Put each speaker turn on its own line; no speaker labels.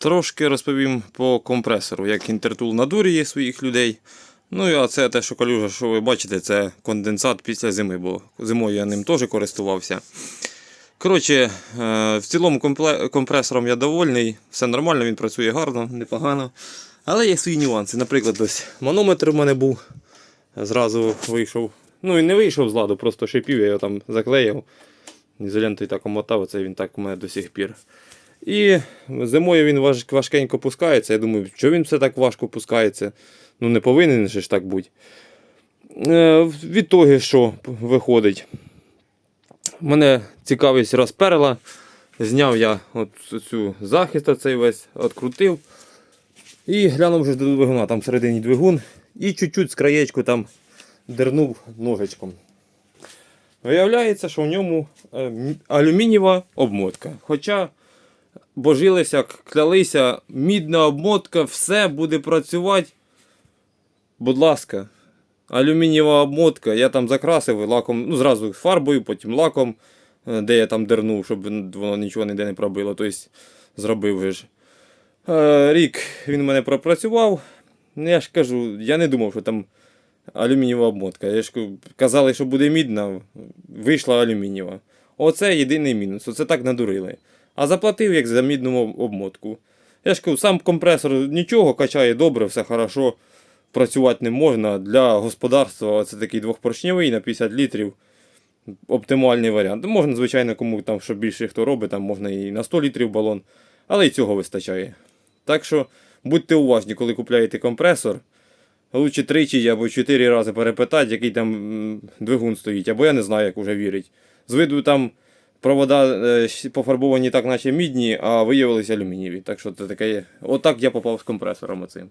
Трошки розповім по компресору, як інтертул надурює своїх людей. Ну а це те, що калюжа, що ви бачите, це конденсат після зими, бо зимою я ним теж користувався. Коротше, е, в цілому компресором я довольний, все нормально, він працює гарно, непогано. Але є свої нюанси. Наприклад, ось манометр у мене був, зразу вийшов. Ну і не вийшов з ладу, просто шипів, я його там заклеїв. Ізолентою так омотав, оце він так у мене до сих пір. І зимою він важ, важкенько пускається. Я думаю, що він все так важко пускається. Ну не повинен же ж так бути. Е, від того, що виходить. Мене цікавість розперла. Зняв я от цю захист цей весь, відкрутив. І глянув вже до двигуна, там всередині двигун. І чуть-чуть з краєчку там дернув ножичком. Виявляється, що в ньому е, алюмінієва обмотка. Хоча божилися, клялися, мідна обмотка, все буде працювати. Будь ласка, алюмінієва обмотка. Я там закрасив лаком, ну зразу фарбою, потім лаком, е, де я там дернув, щоб воно нічого ніде не пробило. Тобто зробив же ж. Е, Рік він мене пропрацював. Ну, Я ж кажу, я не думав, що там алюмінієва обмотка. Я ж казали, що буде мідна, вийшла алюмінієва. Оце єдиний мінус. Оце так надурили. А заплатив як за мідну обмотку. Я ж кажу, сам компресор нічого качає добре, все хорошо. Працювати не можна. Для господарства це такий двохпоршневий на 50 літрів. Оптимальний варіант. Можна, звичайно, кому там, що більше хто робить, там можна і на 100 літрів балон, але і цього вистачає. Так що будьте уважні, коли купляєте компресор. Лучше тричі або чотири рази перепитати, який там двигун стоїть, або я не знаю, як уже вірить. З виду там провода е, пофарбовані так, наче мідні, а виявилися алюмінієві. Так що це таке. Отак я попав з компресором оцим.